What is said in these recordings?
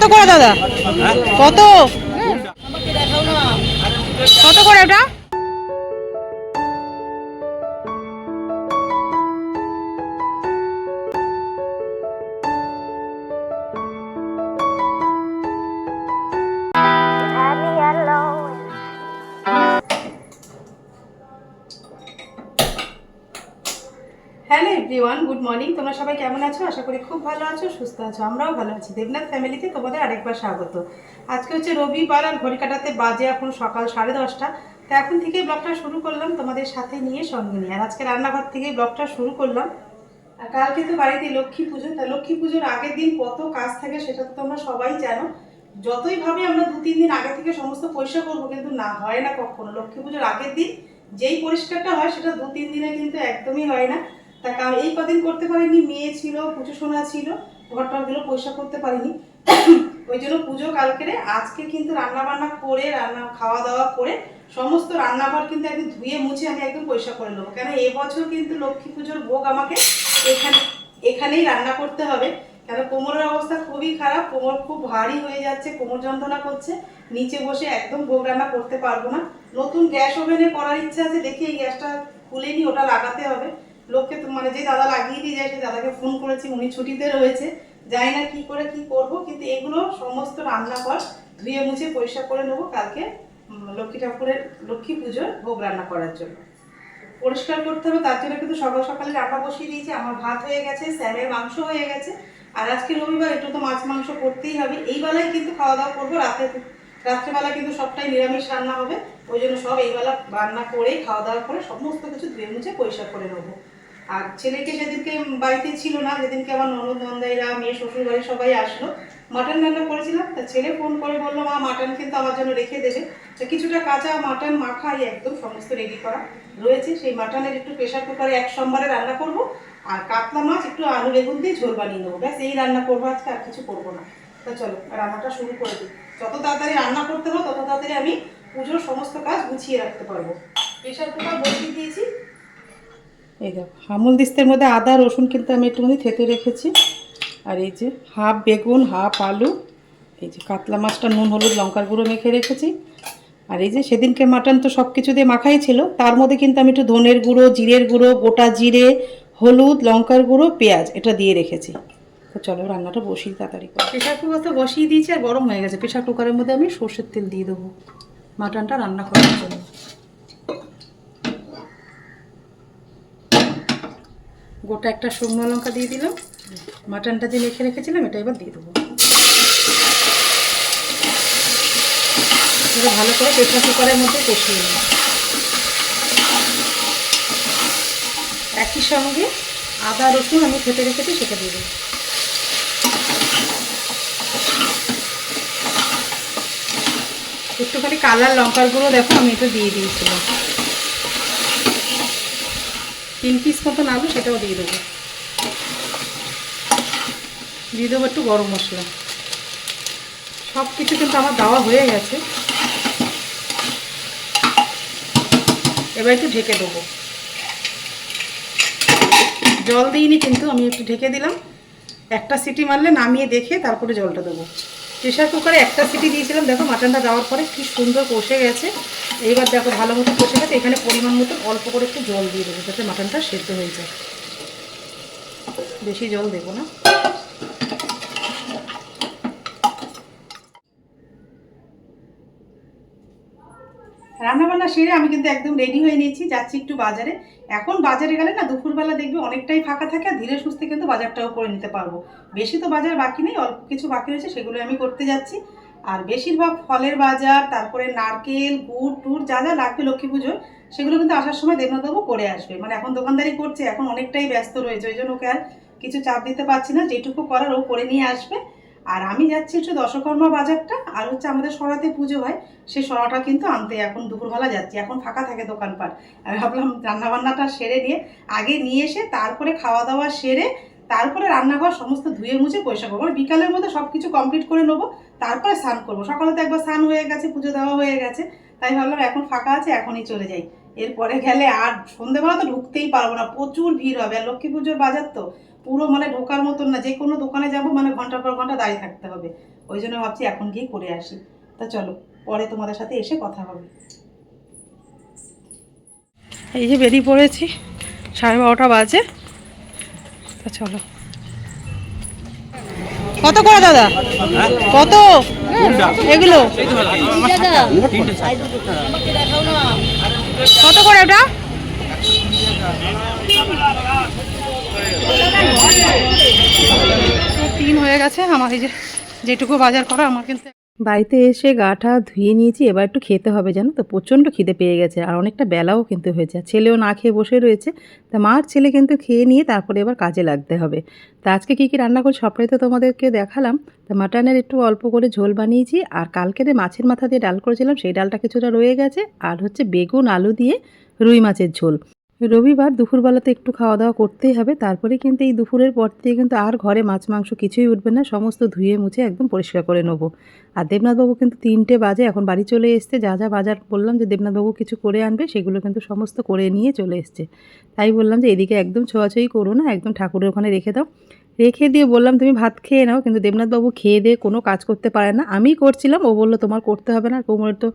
কত করে দাদা? কত? কত করে ওটা হ্যালো এভরিওয়ান, গুড মর্নিং। তোমরা সবাই কেমন আছো? আশা করি খুব ভালো আছো, সুস্থ আছো, আমরাও ভালো আছি। দেবনাথ ফ্যামিলিতে তোমাদের আরেকবার স্বাগত। আজকে হচ্ছে রবিবার আর ঘড়ি কাটাতে বাজে এখন সকাল সাড়ে দশটা। তো এখন থেকেই ব্লগটা শুরু করলাম, তোমাদের সাথে নিয়ে সঙ্গে নিয়ে। আর আজকে রান্নাঘর থেকেই ব্লগটা শুরু করলাম। আর কালকে তো বাড়িতে লক্ষ্মী পুজো, তা লক্ষ্মী পুজোর আগের দিন কত কাজ থাকে সেটা তো তোমরা সবাই জানো। যতই ভাবে আমরা দু, তিন দিন আগে থেকে সমস্ত পরিষ্কার করব, কিন্তু না, হয় না কখনো। লক্ষ্মী পুজোর আগের দিন যেই পরিষ্কারটা হয়, সেটা দু, তিন দিনে কিন্তু একদমই হয় না। তা কারণ এই কদিন করতে পারিনি, মেয়ে ছিল, পুজো সোনা ছিল ঘরটা ঘরটাগুলো পরিষ্কার করতে পারিনি। ওই জন্য পুজো কালকেরে আজকে কিন্তু রান্না বান্না করে, রান্না খাওয়া দাওয়া করে সমস্ত রান্নাঘর কিন্তু একদম ধুয়ে মুছে আমি একদম পয়সা করে নেব। কেন এবছর কিন্তু লক্ষ্মী পুজোর ভোগ আমাকে এখানে, এখানেই রান্না করতে হবে। কেন কোমরের অবস্থা খুবই খারাপ, কোমর খুব ভারী হয়ে যাচ্ছে, কোমর যন্ত্রণা করছে। নিচে বসে একদম ভোগ রান্না করতে পারব না। নতুন গ্যাস ওভেনে করার ইচ্ছা আছে, দেখি এই গ্যাসটা খুলে খুলেনি, ওটা লাগাতে হবে। লোককে মানে যে দাদা লাগিয়ে দিয়ে যায়, সেই দাদাকে ফোন করেছি, উনি ছুটিতে রয়েছে। জানি না কি করে কি করব, কিন্তু এগুলো সমস্ত রান্নাঘর ধুয়ে মুছে পরিষ্কার করে নেব কালকে লক্ষ্মী ঠাকুরের লক্ষ্মী পুজোর ভোগ রান্না করার জন্য। পরিষ্কার করতে হবে, তার জন্য কিন্তু সকাল সকালে রান্না বসিয়ে দিয়েছি। আমার ভাত হয়ে গেছে, স্যামের মাংস হয়ে গেছে। আর আজকে রবিবার, একটু তো মাছ মাংস করতেই হবে। এই বেলায় কিন্তু খাওয়া দাওয়া করব, রাতে রাত্রেবেলা কিন্তু সবটাই নিরামিষ রান্না হবে। ওই জন্য সব এই বেলা রান্না করে, খাওয়া দাওয়া করে, সমস্ত কিছু ধুয়ে মুছে পরিষ্কার করে নেব। আর ছেলেকে সেদিনকে বাড়িতে ছিল না, যেদিনকে আমার ননদ, নন্দাইরা, মেয়ে, শ্বশুর বাড়ি সবাই আসলো। মাটন রান্না করেছিলাম, তা ছেলে ফোন করে বলল, মা, মাটন কিন্তু আমার জন্য রেখে দেবে। তো কিছুটা কাঁচা মাটন মাখাই একদম, সমস্ত রেডি করা রয়েছে। সেই মাটনের একটু প্রেশার কুকারে এক সোমবারে রান্না করব, আর কাতলা মাছ একটু আলু বেগুন দিয়ে ঝোল বানিয়ে নেব। ব্যাস, এই রান্না করব আজকে, আর কিছু করব না। তা চলো, রান্নাটা শুরু করে দিই। যত তাড়াতাড়ি রান্না করতে হবে, তত তাড়াতাড়ি আমি পুজোর সমস্ত কাজ গুছিয়ে রাখতে পারব। প্রেশার কুকার বসিয়ে দিয়েছি। এই দেখো হামুল দিস্তের মধ্যে আদা, রসুন কিন্তু আমি একটুখানি থেতে রেখেছি। আর এই যে হাফ বেগুন, হাফ আলু, এই যে কাতলা মাছটা, নুন, হলুদ, লঙ্কার গুঁড়ো মেখে রেখেছি। আর এই যে সেদিনকে মাটন তো সব কিছু দিয়ে মাখাই ছিল, তার মধ্যে কিন্তু আমি একটু ধনের গুঁড়ো, জিরের গুঁড়ো, গোটা জিরে, হলুদ, লঙ্কার গুঁড়ো, পেঁয়াজ এটা দিয়ে রেখেছি। তো চলো রান্নাটা বসিয়ে তাড়াতাড়ি করে। প্রেশার কুকার তো বসিয়ে দিয়েছি আর গরম হয়ে গেছে। প্রেশার কুকারের মধ্যে আমি সর্ষের তেল দিয়ে দেবো। মাটনটা রান্না করার জন্য। গোটা একটা শুকনো লঙ্কা দিয়ে দিলাম। মাটনটা যে মেখে রেখেছিলাম, এটা এবার দিয়ে দেবো। ভালো করে প্রেশার কুকারের মধ্যে কষিয়ে নেব একই সঙ্গে আদা, রসুন আমি খেতে রেখেছি, সেটা দিয়ে দেবো। একটুখানি কালার লঙ্কার গুঁড়ো দেখো, আমি এটা দিয়ে দিয়েছিলাম। তিন পিস মতন আলু সেটাও দিয়ে দেবো। দিয়ে দেবো একটু গরম মশলা। সব কিছু কিন্তু আমার দেওয়া হয়ে গেছে। এবার একটু ঢেকে দেবো। জল দিইনি কিন্তু, আমি একটু ঢেকে দিলাম। একটা সিটি মারলে নামিয়ে দেখে তারপরে জলটা দেবো। প্রেশার কুকারে একটা সিটি দিয়েছিলাম। দেখো মাটনটা দেওয়ার পরে কি সুন্দর কষে গেছে। এইবার দেখো, ভালো মতো কষে গেছে। এখানে পরিমাণ মতো অল্প করে একটু জল দিয়ে দেবো, যাতে মাটনটা সেদ্ধ হয়ে যায়। বেশি জল দেবো না। রান্নাবান্না সেরে আমি কিন্তু একদম রেডি হয়ে নিয়েছি, যাচ্ছি একটু বাজারে। এখন বাজারে গেলে না দুপুরবেলা দেখবে অনেকটাই ফাঁকা থাকে আর ধীরে সুস্থে কিন্তু বাজারটাও করে নিতে পারব। বেশি তো বাজার বাকি নেই, অল্প কিছু বাকি রয়েছে সেগুলো আমি করতে যাচ্ছি। আর বেশিরভাগ ফলের বাজার, তারপরে নারকেল, গুড় টুর যা যা লাগবে লক্ষ্মী পুজোর, সেগুলো কিন্তু আসার সময় দেবনাথবাবু করে আসবে। মানে এখন দোকানদারি করছে, এখন অনেকটাই ব্যস্ত রয়েছে, ওই জন্য ওকে আর কিছু চাপ দিতে পারছি না, যেটুকু করার ও করে নিয়ে আসবে। আর আমি যাচ্ছি একটু দশকর্মা বাজারটা, আর হচ্ছে আমাদের সরাতে পুজো হয় সেই সরাটা কিন্তু আনতে, এখন দুপুরবেলা যাচ্ছি, এখন ফাঁকা থাকে দোকানপাট। আমি ভাবলাম রান্নাবান্নাটা সেরে নিয়ে, আগে নিয়ে এসে তারপরে খাওয়া দাওয়া সেরে, তারপরে রান্নাঘর সমস্ত ধুয়ে মুছে পয়সা করব। মানে বিকালের মধ্যে সব কিছু কমপ্লিট করে নেব, তারপরে স্নান করব। সকালে তো একবার স্নান হয়ে গেছে, পুজো দেওয়া হয়ে গেছে, তাই ভাবলাম এখন ফাঁকা আছে, এখনই চলে যাই। এরপরে গেলে আর সন্ধেবেলা তো ঢুকতেই পারব না, প্রচুর ভিড় হবে। আর লক্ষ্মী পুজোর বাজার তো পুরো মানে ঢোকার মতন না, যে কোনো দোকানে যাব মানে ঘণ্টার পর ঘণ্টা দাঁড়িয়ে থাকতে হবে। ওই জন্য ভাবছি এখন গিয়ে করে আসি। তা চলো, পরে তোমাদের সাথে এসে কথা হবে। এই যে বেরিয়ে পড়েছি, সাড়ে বারোটা বাজে। তা চলো। কত করে দাদা? কত? এগুলো? কত করে ওটা? তিন হয়ে গেছে, আমার এই যে যেটুকু বাজার করা, আমার কিন্তু বাড়িতে এসে গাটা ধুয়ে নিয়েছি, এবার একটু খেতে হবে জানো তো, প্রচণ্ড খিদে পেয়ে গেছে আর অনেকটা বেলাও কিন্তু হয়েছে ছেলেও না খেয়ে বসে রয়েছে, তা মার ছেলে কিন্তু খেয়ে নিয়ে তারপরে এবার কাজে লাগতে হবে, তা আজকে কী কী রান্না করছি সবটাই তো তোমাদেরকে দেখালাম, তা মাটনের একটু অল্প করে ঝোল বানিয়েছি, আর কালকে মাছের মাথা দিয়ে ডাল করেছিলাম, সেই ডালটা কিছুটা রয়ে গেছে, আর হচ্ছে বেগুন, আলু দিয়ে রুই মাছের ঝোল রবিবার দুপুরবেলাতে একটু খাওয়া দাওয়া করতেই হবে, তারপরে কিন্তু এই দুপুরের পর থেকে কিন্তু আর ঘরে মাছ মাংস কিছুই উঠবে না, সমস্ত ধুয়ে মুছে একদম পরিষ্কার করে নেব। আর দেবনাথবাবু কিন্তু তিনটে বাজে এখন বাড়ি চলে এসছে, যা যা বাজার বললাম যে দেবনাথবাবু কিছু করে আনবে, সেগুলো কিন্তু সমস্ত করে নিয়ে চলে এসছে। তাই বললাম যে এদিকে একদম ছোঁয়াছুঁই করো না, একদম ঠাকুরের ওখানে রেখে দাও। রেখে দিয়ে বললাম, তুমি ভাত খেয়ে নাও। কিন্তু দেবনাথবাবু খেয়ে দিয়ে কোনো কাজ করতে পারে না। আমিই করছিলাম, ও বলল, তোমার করতে হবে না। কোমরের তো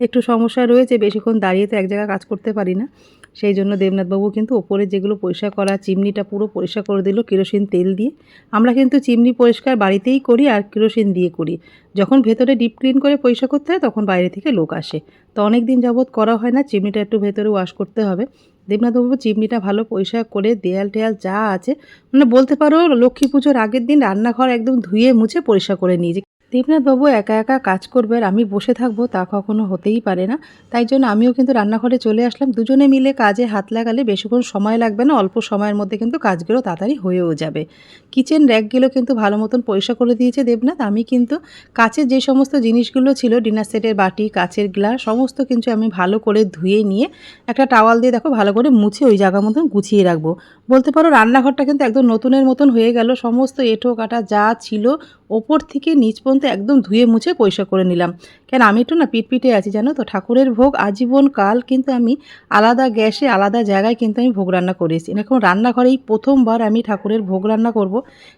একটু সমস্যা রয়েছে, বেশিক্ষণ দাঁড়িয়ে তো এক জায়গায় কাজ করতে পারি না। সেই জন্য দেবনাথবাবু কিন্তু ওপরে যেগুলো পরিষ্কার করা, চিমনিটা পুরো পরিষ্কার করে দিল কেরোসিন তেল দিয়ে। আমরা কিন্তু চিমনি পরিষ্কার বাড়িতেই করি আর কেরোসিন দিয়ে করি। যখন ভেতরে ডিপ ক্লিন করে পরিষ্কার করতে হয়, তখন বাইরে থেকে লোক আসে। তো অনেক দিন যাবৎ করা হয় না, চিমনিটা একটু ভেতরে ওয়াশ করতে হবে। দেবনাথবাবু চিমনিটা ভালো পরিষ্কার করে দেয়াল টেয়াল যা আছে মানে বলতে পারো লক্ষ্মী পুজোর আগের দিন রান্নাঘর একদম ধুয়ে মুছে পরিষ্কার করে নিয়েছে। দেবনাথবাবু একা একা কাজ করবে আর আমি বসে থাকব তা কখনো হতেই পারে না। তাই জন্য আমিও কিন্তু রান্নাঘরে চলে আসলাম। দুজনে মিলে কাজে হাত লাগালে বেশিক্ষণ সময় লাগবে না, অল্প সময়ের মধ্যে কিন্তু কাজগুলো তাড়াতাড়ি হয়েও যাবে। কিচেন র্যাকগুলো কিন্তু ভালো মতন পরিষ্কার করে দিয়েছে দেবনাথ। আমি কিন্তু কাচের যে সমস্ত জিনিসগুলো ছিল, ডিনার সেটের বাটি, কাচের গ্লাস, সমস্ত কিন্তু আমি ভালো করে ধুয়ে নিয়ে একটা টাওয়াল দিয়ে দেখো ভালো করে মুছে ওই জায়গা মতন গুছিয়ে রাখব। বলতে পারো রান্নাঘরটা কিন্তু একদম নতুনের মতন হয়ে গেল। সমস্ত এঁঠো কাটা যা ছিল ওপর থেকে নিচ পর্যন্ত একদম ধুয়ে মুছে পয়সা করে নিলাম। কেন, আমি একটু না পিটপিটে আছি, জানো তো? ঠাকুরের ভোগ আজীবন কাল কিন্তু আমি আলাদা গ্যাসে, আলাদা জায়গায় কিন্তু আমি ভোগ রান্না করেছি এখন রান্নাঘরেই প্রথমবার আমি ঠাকুরের ভোগ রান্না করব।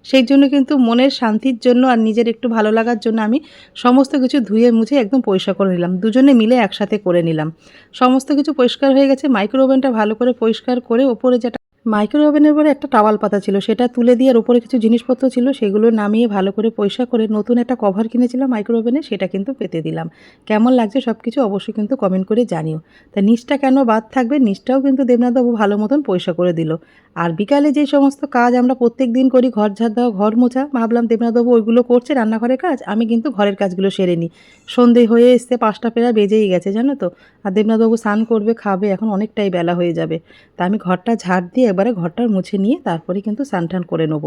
সেই জন্য কিন্তু মনের শান্তির জন্য আর নিজের একটু ভালো লাগার জন্য আমি সমস্ত কিছু ধুয়ে মুছে একদম পরিষ্কার করে নিলাম। দুজনে মিলে একসাথে করে নিলাম। সমস্ত কিছু পরিষ্কার হয়ে গেছে মাইক্রো ওভেনটা ভালো করে পরিষ্কার করে ওপরে যেটা মাইক্রো ওভেনের পরে একটা টাওয়াল পাতা ছিল, সেটা তুলে দিয়ে আর উপরে কিছু জিনিসপত্র ছিল, সেগুলো নামিয়ে ভালো করে পরিষ্কার করে নতুন একটা কভার কিনেছিলাম মাইক্রো ওভেনে সেটা কিন্তু পেতে দিলাম। কেমন লাগছে সব কিছু অবশ্যই কিন্তু কমেন্ট করে জানিও। তা নিচটা কেন বাদ থাকবে, নিচটাও কিন্তু দেবনাথবাবু ভালো মতন পরিষ্কার করে দিল। আর বিকালে যে সমস্ত কাজ আমরা প্রত্যেক দিন করি, ঘর ঝাড় দেওয়া, ঘর মোছা, ভাবলাম দেবনাথবাবু ওইগুলো করছে রান্নাঘরের কাজ, আমি কিন্তু ঘরের কাজগুলো সেরে নিই। সন্ধে হয়ে এসছে, পাঁচটা পেরা বেজেই গেছে, জানো তো? আর দেবনাথবাবু স্নান করবে, খাবে, এখন অনেকটাই বেলা হয়ে যাবে। তা আমি ঘরটা ঝাড় দিয়ে একবারে ঘরটা মুছে নিয়ে তারপরে কিন্তু স্নান টান করে নেব।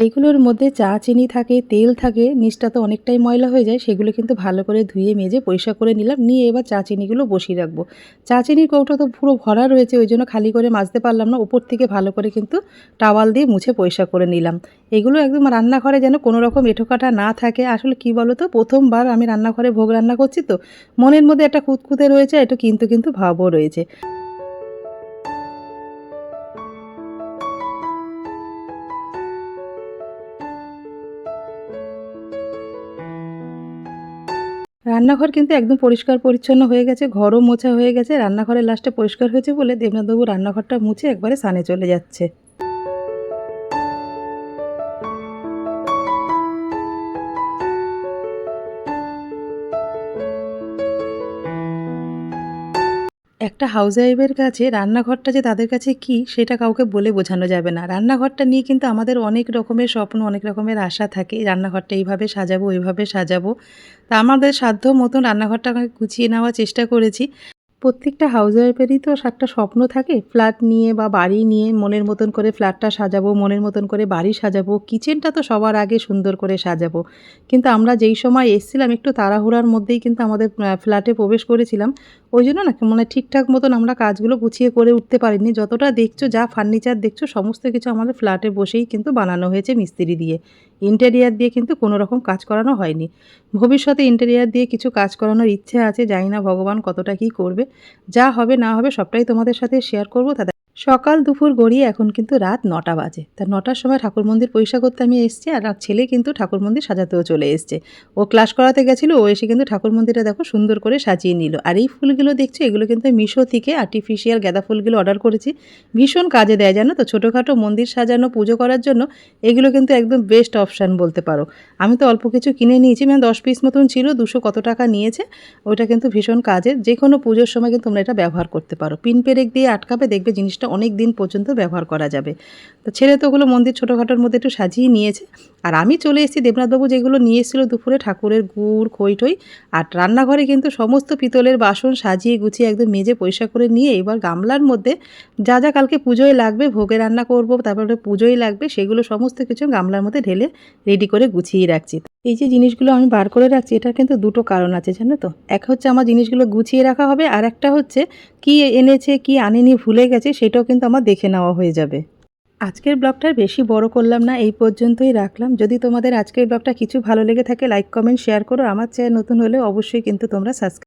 এইগুলোর মধ্যে চা, চিনি থাকে, তেল থাকে, নিচটা তো অনেকটাই ময়লা হয়ে যায়, সেগুলো কিন্তু ভালো করে ধুয়ে, মেজে, পরিষ্কার করে নিলাম। নিয়ে এবার চা, চিনিগুলো বসিয়ে রাখব। চা, চিনির কৌটো তো পুরো ভরা রয়েছে, ওই জন্য খালি করে মাজতে পারলাম না। উপর থেকে ভালো করে কিন্তু টাওয়াল দিয়ে মুছে পরিষ্কার করে নিলাম। এগুলো একদম রান্নাঘরে যেন কোনো রকম এঁঠোকাটা না থাকে। আসলে কি বলো তো প্রথমবার আমি রান্নাঘরে ভোগ রান্না করছি তো, মনের মধ্যে একটা খুঁতখুঁতে রয়েছে একটু কিন্তু কিন্তু ভাবও রয়েছে। রান্নাঘর কিন্তু একদম পরিষ্কার পরিচ্ছন্ন হয়ে গেছে, ঘরও মোছা হয়ে গেছে, রান্নাঘরের লাস্টে পরিষ্কার হয়েছে বলে দেবনাথবাবু রান্নাঘরটা মুছে একবারে সানে চলে যাচ্ছে। একটা হাউস ওয়াইফের কাছে রান্নাঘরটা যে তাদের কাছে কি, সেটা কাউকে বলে বোঝানো যাবে না। রান্নাঘরটা নিয়ে কিন্তু আমাদের অনেক রকমের স্বপ্ন, অনেক রকমের আশা থাকে। রান্নাঘরটা এইভাবে সাজাবো, ওইভাবে সাজাবো। তা আমাদের সাধ্য মতন রান্নাঘরটা গুছিয়ে নেওয়ার চেষ্টা করেছি। প্রত্যেকটা হাউস ওয়াইফেরই তো একটা স্বপ্ন থাকে ফ্ল্যাট নিয়ে বা বাড়ি নিয়ে মনের মতন করে ফ্ল্যাটটা সাজাবো, মনের মতন করে বাড়ি সাজাবো কিচেনটা তো সবার আগে সুন্দর করে সাজাবো। কিন্তু আমরা যেই সময় এসছিলাম, একটু তাড়াহুড়ার মধ্যেই কিন্তু আমাদের ফ্ল্যাটে প্রবেশ করেছিলাম। ওই জন্য না মানে ঠিকঠাক মতন আমরা কাজগুলো গুছিয়ে করে উঠতে পারিনি। যতটা দেখছ যা ফার্নিচার দেখছ, সমস্ত কিছু আমাদের ফ্ল্যাটে বসেই কিন্তু বানানো হয়েছে মিস্ত্রি দিয়ে। ইন্টেরিয়ার দিয়ে কিন্তু কোনো রকম কাজ করানো হয়নি। ভবিষ্যতে ইন্টেরিয়ার দিয়ে কিছু কাজ করানোর ইচ্ছে আছে, জানি না ভগবান কতটা কী করবে। যা হবে না হবে সবটাই তোমাদের সাথে শেয়ার করব। তাদের সকাল, দুপুর গড়িয়ে এখন কিন্তু রাত নটা বাজে। তা নটার সময় ঠাকুর মন্দির পরিষ্কার করতে আমি এসেছি আর ছেলে কিন্তু ঠাকুর মন্দির সাজাতেও চলে এসছে। ও ক্লাস করাতে গেছিল, ও এসে কিন্তু ঠাকুর মন্দিরটা দেখো সুন্দর করে সাজিয়ে নিল। আর এই ফুলগুলো দেখছ, এগুলো কিন্তু মিশো থেকে আর্টিফিশিয়াল গাঁদা ফুলগুলো অর্ডার করেছি। ভীষণ কাজে দেয় জানো তো, ছোটোখাটো মন্দির সাজানো, পুজো করার জন্য এগুলো কিন্তু একদম বেস্ট অপশান বলতে পারো। আমি তো অল্প কিছু কিনে নিয়েছি মানে দশ পিস মতন ছিল, দুশো কত টাকা নিয়েছে। ওইটা কিন্তু ভীষণ কাজের যে কোনো পুজোর সময় কিন্তু তোমরা এটা ব্যবহার করতে পারো। পিন পেরেক দিয়ে আটকাবে, দেখবে জিনিসটা অনেক দিন পর্যন্ত ব্যবহার করা যাবে। তো ছেলে তো ওগুলো মন্দির ছোটোখাটোর মধ্যে একটু সাজিয়ে নিয়েছে। আর আমি চলে এসেছি দেবনাথবাবু যেগুলো নিয়ে এসেছিল দুপুরে ঠাকুরের গুড় খই টই আর রান্নাঘরে কিন্তু সমস্ত পিতলের বাসন সাজিয়ে গুছিয়ে একদম মেজে পরিষ্কার করে নিয়ে এবার গামলার মধ্যে যা যা কালকে পুজোয় লাগবে, ভোগে রান্না করব, তারপরে পুজোয় লাগবে, সেগুলো সমস্ত কিছু গামলার মধ্যে ঢেলে রেডি করে গুছিয়ে রাখছি। এই যে জিনিসগুলো আমি বার করে রাখছি, এটার কিন্তু দুটো কারণ আছে, জানো তো? এক হচ্ছে আমার জিনিসগুলো গুছিয়ে রাখা হবে, আর একটা হচ্ছে কি এনেছে, কি আনেনি ভুলে গেছে, সেটাও কিন্তু আমার দেখে নেওয়া হয়ে যাবে। আজকের ব্লগটা বেশি বড় করলাম না, এই পর্যন্তই রাখলাম। যদি তোমাদের আজকের ব্লগটা কিছু ভালো লেগে থাকে লাইক কমেন্ট শেয়ার করো। আমার চ্যানেল নতুন হলে অবশ্যই কিন্তু তোমরা সাবস্ক্রাইব